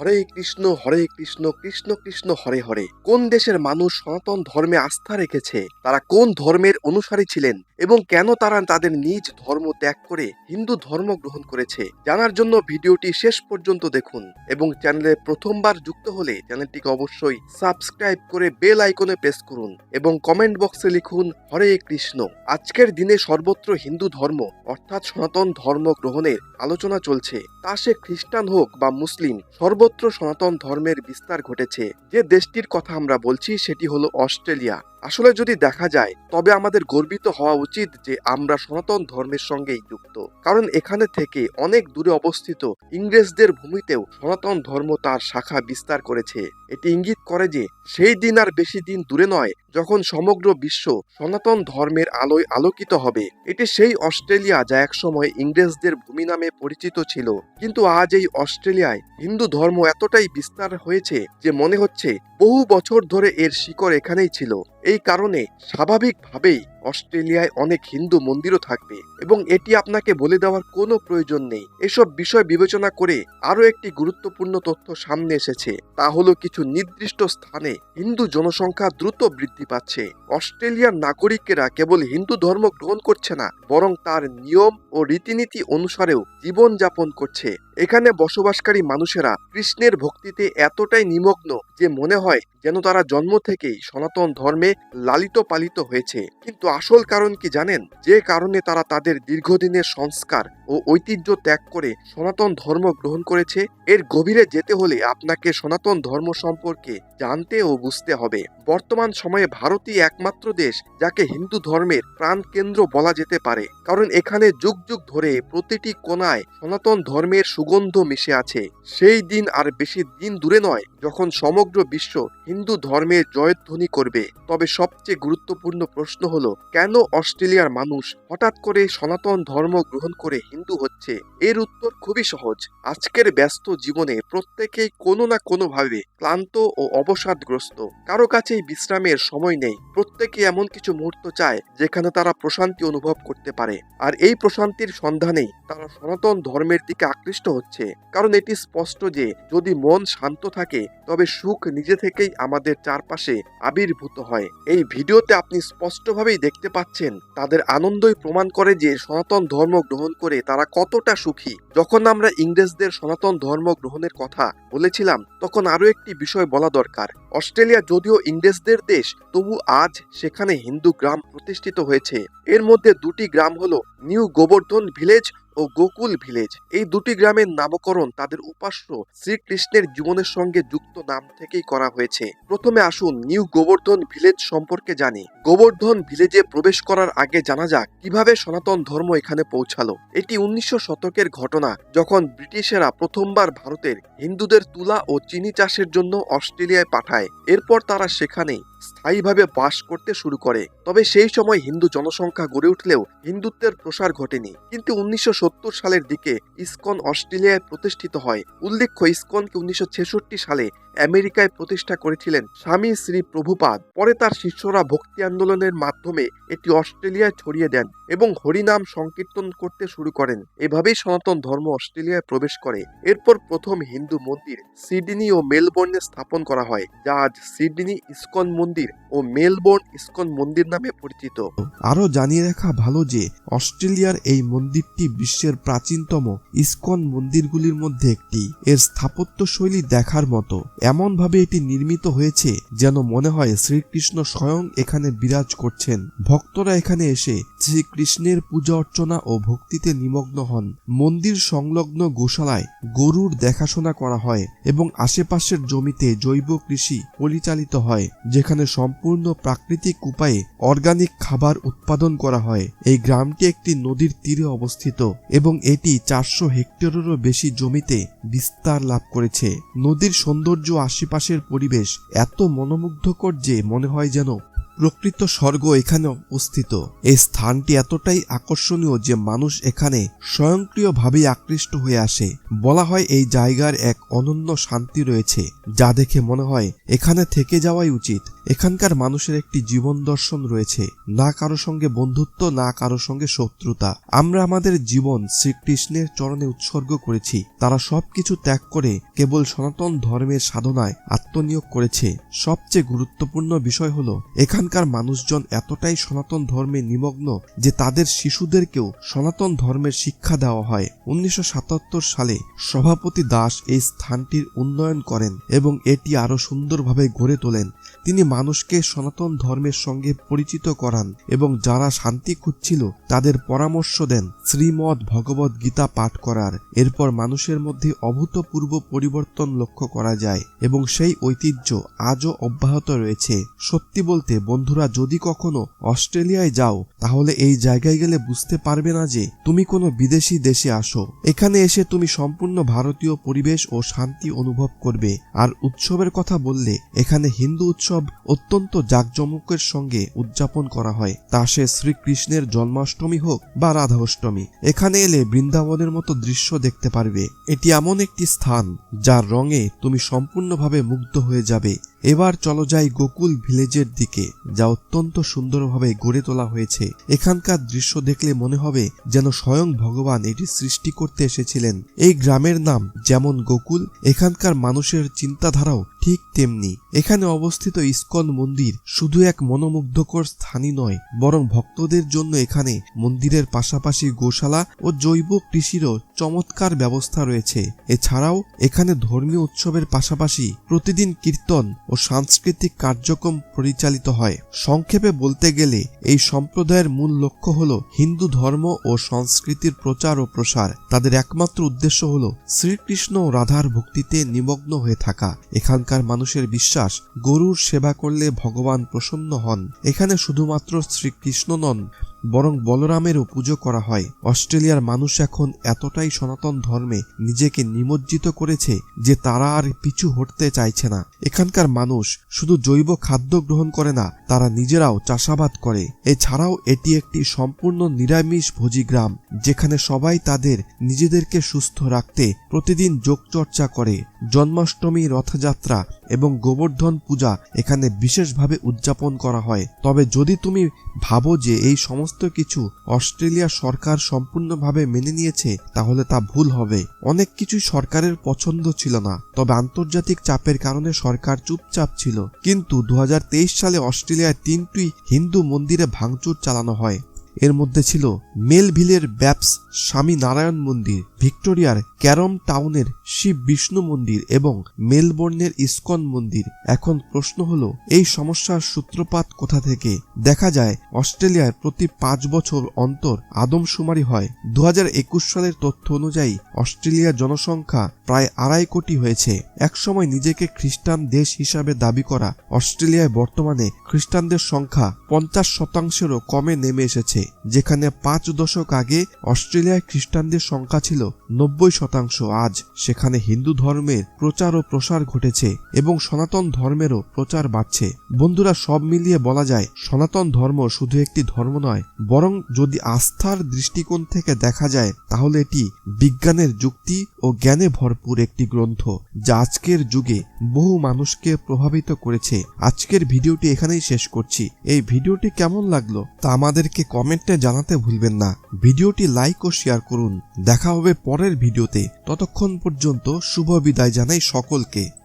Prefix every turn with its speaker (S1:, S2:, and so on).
S1: হরে কৃষ্ণ হরে কৃষ্ণ কৃষ্ণ কৃষ্ণ, হরে হরে। কোন দেশের মানুষ সনাতন ধর্মে আস্থা রেখেছে? তারা কোন ধর্মের অনুসারী ছিলেন? এবং কেন তারা তাদের নিজ ধর্ম ত্যাগ করে হিন্দু ধর্ম গ্রহণ করেছে? জানার জন্য ভিডিওটি শেষ পর্যন্ত দেখুন এবং চ্যানেলে প্রথমবার যুক্ত হলে চ্যানেলটিকে অবশ্যই সাবস্ক্রাইব করে বেল আইকনে প্রেস করুন এবং কমেন্ট বক্সে লিখুন, হরে কৃষ্ণ। আজকের দিনে সর্বত্র হিন্দু ধর্ম, অর্থাৎ সনাতন ধর্ম গ্রহণের আলোচনা চলছে। তা সে খ্রিস্টান হোক বা মুসলিম সর্বত্র সনাতন ধর্মের বিস্তার ঘটেছে। যে দেশটির কথা আমরা বলছি সেটি হলো অস্ট্রেলিয়া। আসলে যদি দেখা যায়, তবে আমাদের গর্বিত হওয়া উচিত যে আমরা সনাতন ধর্মের সঙ্গেই যুক্ত। কারণ এখানে থেকে অনেক দূরে অবস্থিত ইংরেজদের ভূমিতেও সনাতন ধর্ম তার শাখা বিস্তার করেছে। এটি ইঙ্গিত করে যে, সেই দিন আর বেশি দিন দূরে নয়, যখন সমগ্র বিশ্ব সনাতন ধর্মের আলোয় আলোকিত হবে। এটি সেই অস্ট্রেলিয়া যা একসময় ইংরেজদের ভূমি নামে পরিচিত ছিল। কিন্তু আজ এই অস্ট্রেলিয়ায় হিন্দু ধর্ম এতটাই বিস্তার হয়েছে যে মনে হচ্ছে বহু বছর ধরে এর শিকড় এখানেই ছিল। এই কারণে স্বাভাবিকভাবেই অস্ট্রেলিয়ায় অনেক হিন্দু মন্দিরও থাকবে এবং এটি আপনাকে বলে দেওয়ার কোনো প্রয়োজন নেই। এসব বিষয় বিবেচনা করে আরও একটি গুরুত্বপূর্ণ তথ্য সামনে এসেছে। তা হলো কিছু নির্দিষ্ট স্থানে হিন্দু জনসংখ্যা দ্রুত বৃদ্ধি পাচ্ছে। অস্ট্রেলিয়ার নাগরিকেরা কেবল হিন্দু ধর্ম গ্রহণ করছে না, বরং তার নিয়ম ও রীতিনীতি অনুসারেও জীবনযাপন করছে। এখানে বসবাসকারী মানুষেরা কৃষ্ণের ভক্তিতে এতটাই নিমগ্ন যে মনে হয় যেন তারা জন্ম থেকেই সনাতন ধর্মে লালিত পালিত হয়েছে। কিন্তু আসল কারণ কি জানেন? যে কারণে তারা তাদের দীর্ঘদিনের সংস্কার ও ঐতিহ্য ত্যাগ করে সনাতন ধর্ম গ্রহণ করেছে। এর গভীরে যেতে হলে আপনাকে সনাতন ধর্ম সম্পর্কে জানতে ও বুঝতে হবে। বর্তমান সময়ে ভারতই একমাত্র দেশ যাকে হিন্দু ধর্মের প্রাণ কেন্দ্র বলা যেতে পারে। কারণ এখানে যুগ যুগ ধরে প্রতিটি কোনায় সনাতন ধর্মের সুগন্ধ মিশে আছে। সেই দিন আর বেশি দিন দূরে নয়, যখন সমগ্র বিশ্ব হিন্দু ধর্মের জয়ধ্বনি করবে। তবে সবচেয়ে গুরুত্বপূর্ণ প্রশ্ন হলো কেন অস্ট্রেলিয়ার মানুষ হঠাৎ করে সনাতন ধর্ম গ্রহণ করে হিন্দু হচ্ছে? এর উত্তর খুবই সহজ। আজকের ব্যস্ত জীবনে প্রত্যেকেই কোনো না কোনোভাবে ক্লান্ত ও অবসাদগ্রস্ত। কারও কাছেই বিশ্রামের সময় নেই। প্রত্যেকে এমন কিছু মুহূর্ত চায় যেখানে তারা প্রশান্তি অনুভব করতে পারে। আর এই প্রশান্তির সন্ধানেই তারা সনাতন ধর্মের দিকে আকৃষ্ট হচ্ছে। কারণ এটি স্পষ্ট যে, যদি মন শান্ত থাকে, তবে সুখ নিজে থেকেই আমাদের চারপাশে আবির্ভূত হয়। এই ভিডিওতে আপনি স্পষ্টভাবেই দেখতে পাচ্ছেন, তাদের আনন্দই প্রমাণ করে যে সনাতন ধর্ম গ্রহণ করে তারা কতটা সুখী। যখন আমরা ইংরেজদের সনাতন ধর্ম গ্রহণের কথা বলেছিলাম, তখন আরও একটি বিষয় বলা দরকার। অস্ট্রেলিয়া যদিও ইংরেজদের দেশ, তবু আজ সেখানে হিন্দু গ্রাম প্রতিষ্ঠিত হয়েছে। এর মধ্যে দুটি গ্রাম হল নিউ গোবর্ধন ভিলেজ ও গোকুল ভিলেজ। এই দুটি গ্রামের নামকরণ তাদের উপাস্য শ্রীকৃষ্ণের জীবনের সঙ্গে যুক্ত নাম থেকেই করা হয়েছে। প্রথমে আসুন নিউ গোবর্ধন ভিলেজ সম্পর্কে জানি। গোবর্ধন ভিলেজে প্রবেশ করার আগে জানা যাক কীভাবে সনাতন ধর্ম এখানে পৌঁছালো। এটি উনিশশো শতকের ঘটনা, যখন ব্রিটিশেরা প্রথমবার ভারতের হিন্দুদের তুলা ও চিনি চাষের জন্য অস্ট্রেলিয়ায় পাঠায়। এরপর তারা সেখানে স্থায়ীভাবে বাস করতে শুরু করে। তবে সেই সময় হিন্দু জনসংখ্যা গড়ে উঠলেও হিন্দুত্বের প্রসার ঘটেনি। কিন্তু উনিশশো সালের দিকে ইসকন অস্ট্রেলিয়ায় প্রতিষ্ঠিত হয়। উল্লেখ্য ইসকনকে উনিশশো সালে আমেরিকায় প্রতিষ্ঠা করেছিলেন স্বামী শ্রী প্রভুপাদ। পরে তার শিষ্যরা ভক্তি আন্দোলনের মাধ্যমে এটি অস্ট্রেলিয়ায় ছড়িয়ে দেন এবং হরিনাম সংকীর্তন করতে শুরু করেন। এভাবেই সনাতন ধর্ম অস্ট্রেলিয়ায় প্রবেশ করে। এরপর প্রথম হিন্দু মন্দির সিডনি ও মেলবোর্নে স্থাপন করা হয়, যা আজ সিডনি ইস্কন মন্দির ও মেলবোর্ন ইসকন মন্দির নামে পরিচিত।
S2: আরও জানিয়ে রাখা ভালো যে, অস্ট্রেলিয়ার এই মন্দিরটি বিশ্বের প্রাচীনতম ইস্কন মন্দিরগুলির মধ্যে একটি। এর স্থাপত্য শৈলী দেখার মতো। এমনভাবে এটি নির্মিত হয়েছে যেন মনে হয় শ্রীকৃষ্ণ স্বয়ং এখানে বিরাজ করছেন। ভক্তরা এখানে এসে শ্রীকৃষ্ণের পূজা অর্চনা ও ভক্তিতে নিমগ্ন হন। মন্দির সংলগ্ন গোশালায় গরুর দেখাশোনা করা হয় এবং আশেপাশের জমিতে জৈব কৃষি পরিচালিত হয়, যেখানে সম্পূর্ণ প্রাকৃতিক উপায়ে অর্গানিক খাবার উৎপাদন করা হয়। এই গ্রামটি একটি নদীর তীরে অবস্থিত এবং এটি চারশো হেক্টরেরও বেশি জমিতে বিস্তার লাভ করেছে। নদীর সৌন্দর্য আশেপাশের পরিবেশ এত মনোমুগ্ধকর যে মনে হয় যেন প্রকৃত স্বর্গ এখানে অবস্থিত। এই স্থানটি এতটাই আকর্ষণীয় যে মানুষ এখানে স্বয়ংক্রিয়ভাবে আকৃষ্ট হয়ে আসে। বলা হয় এই জায়গার এক অনন্য শান্তি রয়েছে, যা দেখে মনে হয় এখানে থেকে যাওয়াই উচিত। এখানকার মানুষের একটি জীবন দর্শন রয়েছে, না কারও সঙ্গে বন্ধুত্ব, না কারও সঙ্গে শত্রুতা। আমরা আমাদের জীবন শ্রীকৃষ্ণের চরণে উৎসর্গ করেছি। তারা সবকিছু ত্যাগ করে কেবল সনাতন ধর্মের সাধনায় আত্মনিয়োগ করেছে। সবচেয়ে গুরুত্বপূর্ণ বিষয় হলো, এখানকার মানুষজন এতটাই সনাতন ধর্মে নিমগ্ন যে তাদের শিশুদেরকেও সনাতন ধর্মের শিক্ষা দেওয়া হয়। উনিশশো সাতাত্তর সালে সভাপতি দাস এই স্থানটির উন্নয়ন করেন এবং এটি আরও সুন্দরভাবে গড়ে তোলেন। তিনি মানুষকে সনাতন ধর্মের সঙ্গে পরিচিত করান এবং যারা শান্তি খুঁজছিল তাদের পরামর্শ দেন শ্রীমদ ভগবত গীতা পাঠ করার। এরপর মানুষের মধ্যে অভূতপূর্ব পরিবর্তন লক্ষ্য করা যায় এবং সেই ঐতিহ্য আজও অব্যাহত রয়েছে। সত্যি বলতে, বন্ধুরা, যদি কখনো অস্ট্রেলিয়ায় যাও, তাহলে এই জায়গায় গেলে বুঝতে পারবে না যে তুমি কোনো বিদেশি দেশে আসো। এখানে এসে তুমি সম্পূর্ণ ভারতীয় পরিবেশ ও শান্তি অনুভব করবে। আর উৎসবের কথা বললে, এখানে হিন্দু উৎসব অত্যন্ত জাঁকজমকের সঙ্গে উদযাপন করা হয়। তা সে শ্রীকৃষ্ণের জন্মাষ্টমী হোক বা রাধা অষ্টমী এখানে এলে বৃন্দাবনের মতো দৃশ্য দেখতে পারবে। এটি এমন একটি স্থান, যার রঙে তুমি সম্পূর্ণভাবে মুগ্ধ হয়ে যাবে। এবার চলো যাই গোকুল ভিলেজের দিকে, যা অত্যন্ত সুন্দরভাবে গড়ে তোলা হয়েছে। এখানকার দৃশ্য দেখলে মনে হবে যেন স্বয়ং ভগবান এটি সৃষ্টি করতে এসেছিলেন। এই গ্রামের নাম যেমন গোকুল, এখানকার মানুষের চিন্তাধারাও ঠিক তেমনি। এখানে অবস্থিত ইস্কন মন্দির শুধু এক মনোমুগ্ধকর স্থানই নয়, বরং ভক্তদের জন্য এখানে মন্দিরের পাশাপাশি গোশালা ও জৈব কৃষিরও চমৎকার ব্যবস্থা রয়েছে। এছাড়াও এখানে ধর্মীয় উৎসবের পাশাপাশি প্রতিদিন কীর্তন ও সাংস্কৃতিক কার্যক্রম পরিচালিত হয়। সংক্ষেপে বলতে গেলে, এই সম্প্রদায়ের মূল লক্ষ্য হল হিন্দু ধর্ম ও সংস্কৃতির প্রচার ও প্রসার। তাদের একমাত্র উদ্দেশ্য হল শ্রীকৃষ্ণ ও রাধার ভক্তিতে নিমগ্ন হয়ে থাকা। এখানকার মানুষের বিশ্বাস গরুর সেবা করলে ভগবান প্রসন্ন হন। এখানে শুধুমাত্র শ্রীকৃষ্ণ নন বরং বলরামেরও পুজো করা হয়। অস্ট্রেলিয়ার মানুষ এখন এতটাই সনাতন ধর্মে নিজেকে নিমজ্জিত করেছে যে তারা আর পিছু হটতে চাইছে না। এখানকার মানুষ শুধু জৈব খাদ্য গ্রহণ করে না, তারা নিজেরাও চাষাবাদ করে। এছাড়াও এটি একটি সম্পূর্ণ নিরামিষ ভোজি গ্রাম, যেখানে সবাই তাদের নিজেদেরকে সুস্থ রাখতে প্রতিদিন যোগচর্চা করে। জন্মাষ্টমী, রথযাত্রা এবং গোবর্ধন পূজা এখানে বিশেষভাবে উদযাপন করা হয়। তবে যদি তুমি ভাবো যে এই সমস্ত কিছু অস্ট্রেলিয়া সরকার সম্পূর্ণভাবে মেনে নিয়েছে, তাহলে তা ভুল হবে। অনেক কিছুই সরকারের পছন্দ ছিল না, তবে আন্তর্জাতিক চাপের কারণে সরকার চুপচাপ ছিল। কিন্তু দু হাজার তেইশ সালে অস্ট্রেলিয়ায় তিনটি হিন্দু মন্দিরে ভাঙচুর চালানো হয়। এর মধ্যে ছিল মেলভিলের ব্যাপস স্বামী নারায়ণ মন্দির, ভিক্টোরিয়ার ক্যারম টাউনের শিব বিষ্ণু মন্দির এবং মেলবোর্নের ইস্কন মন্দির। এখন প্রশ্ন হল, এই সমস্যার সূত্রপাত কোথা থেকে? দেখা যায়, অস্ট্রেলিয়ায় প্রতি পাঁচ বছর অন্তর আদমশুমারি হয়। দু হাজার একুশ সালের তথ্য অনুযায়ী অস্ট্রেলিয়ার জনসংখ্যা প্রায় আড়াই কোটি হয়েছে। একসময় নিজেকে খ্রিস্টান দেশ হিসাবে দাবি করা অস্ট্রেলিয়ায় বর্তমানে খ্রিস্টানদের সংখ্যা পঞ্চাশ শতাংশেরও কমে নেমে এসেছে। যেখানে পাঁচ দশক আগে অস্ট্রেলিয়ায় খ্রিস্টানদের সংখ্যা ছিল নব্বই শতাংশ, আজ সেখানে হিন্দু ধর্মের প্রচার ও প্রসার ঘটেছে এবং সনাতন ধর্মেরও প্রচার বাড়ছে। বন্ধুরা, সব মিলিয়ে বলা যায়, সনাতন ধর্ম শুধু একটি ধর্ম নয়, বরং যদি আস্থার দৃষ্টিকোণ থেকে দেখা যায়, তাহলে এটি বিজ্ঞানের যুক্তি ও জ্ঞানে ভরপুর একটি গ্রন্থ, যা আজকের যুগে বহু মানুষকে প্রভাবিত করেছে। আজকের ভিডিওটি এখানেই শেষ করছি। এই ভিডিওটি কেমন লাগল তা আমাদেরকে কমেন্টে জানাতে ভুলবেন না। ভিডিওটি লাইক ও শেয়ার করুন। দেখা হবে পরের ভিডিওতে। ততক্ষণ পর্যন্ত শুভ বিদায় জানাই সকলকে।